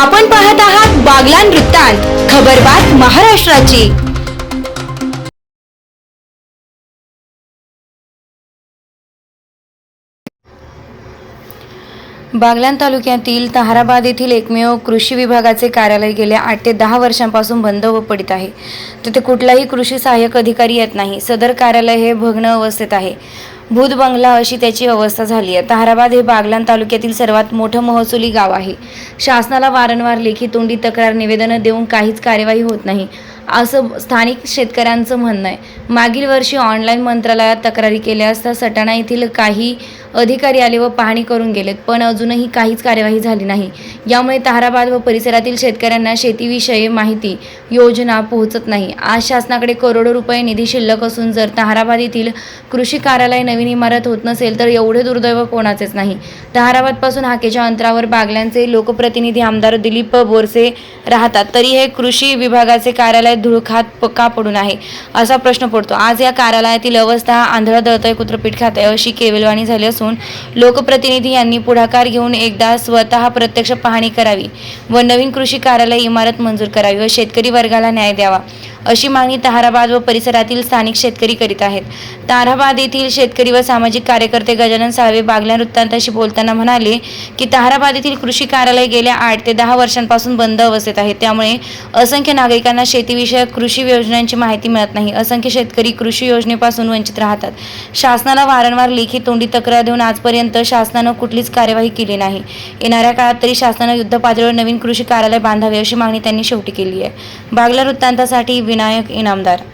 आपण पाहत आहात बागलान वृत्तांत खबरबात महाराष्ट्राची. बागलान तालुक्यातील तहाराबाद येथील एकमेव कृषी विभागाचे कार्यालय गेल्या आठ ते दहा वर्षांपासून बंद व पडित आहे. तिथे कुठलाही कृषी सहाय्यक अधिकारी येत नाही. सदर कार्यालय हे भग्न अवस्थेत आहे. भूत बंगला अशी त्याची अवस्था झाली आहे. ताहराबाद हे बागलान तालुक्यातील सर्वात मोठं महसुली गाव आहे. शासनाला वारंवार लेखी तोंडी तक्रार निवेदनं देऊन काहीच कार्यवाही होत नाही. असं स्थानिक शेतकऱ्यांचं म्हणणं आहे. मागील वर्षी ऑनलाईन मंत्रालयात तक्रारी केल्या असता सटाणा येथील काही अधिकारी आले व पाहणी करून गेलेत पण अजूनही काहीच कार्यवाही झाली नाही. यामुळे ताहराबाद व परिसरातील शेतकऱ्यांना शेतीविषयी माहिती योजना पोहोचत नाही. आज शासनाकडे करोडो रुपये निधी शिल्लक असून जर ताहराबाद येथील कृषी कार्यालय नवीन इमारत होत नसेल तर एवढे दुर्दैव कोणाचेच नाही. ताहराबादपासून हाकेच्या अंतरावर बागल्यांचे लोकप्रतिनिधी आमदार दिलीप बोरसे राहतात. तरी हे कृषी विभागाचे कार्यालय धुळखात प- का पडून आहे. असा प्रश्न पडतो. आज या कार्यालयातील अवस्था आंधळं दळतय कुत्रपीठ खाते अशी केविलवाणी झाली असून लोकप्रतिनिधी यांनी पुढाकार घेऊन एकदा स्वतः प्रत्यक्ष पाहणी करावी व नवीन कृषी कार्यालय इमारत मंजूर करावी व शेतकरी वर्गाला न्याय द्यावा. अशी मागणी ताहराबाद व परिसरातील स्थानिक शेतकरी करीत आहेत. ताहराबाद येथील शेतकरी व सामाजिक कार्यकर्ते गजानन साळवे बागल्या वृत्तांताशी बोलताना म्हणाले की ताहराबाद येथील कृषी कार्यालय गेल्या आठ ते दहा वर्षांपासून बंद अवस्थेत आहे. त्यामुळे असंख्य नागरिकांना शेतीविषयक कृषी योजनांची माहिती मिळत नाही. असंख्य शेतकरी कृषी योजनेपासून वंचित राहतात. शासनाला वारंवार लेखी तोंडी तक्रार देऊन आजपर्यंत शासनानं कुठलीच कार्यवाही केली नाही. येणाऱ्या काळात तरी शासनानं युद्ध पातळीवर नवीन कृषी कार्यालय बांधावे अशी मागणी त्यांनी शेवटी केली आहे. बागला वृत्तांतासाठी विनायक इनामदार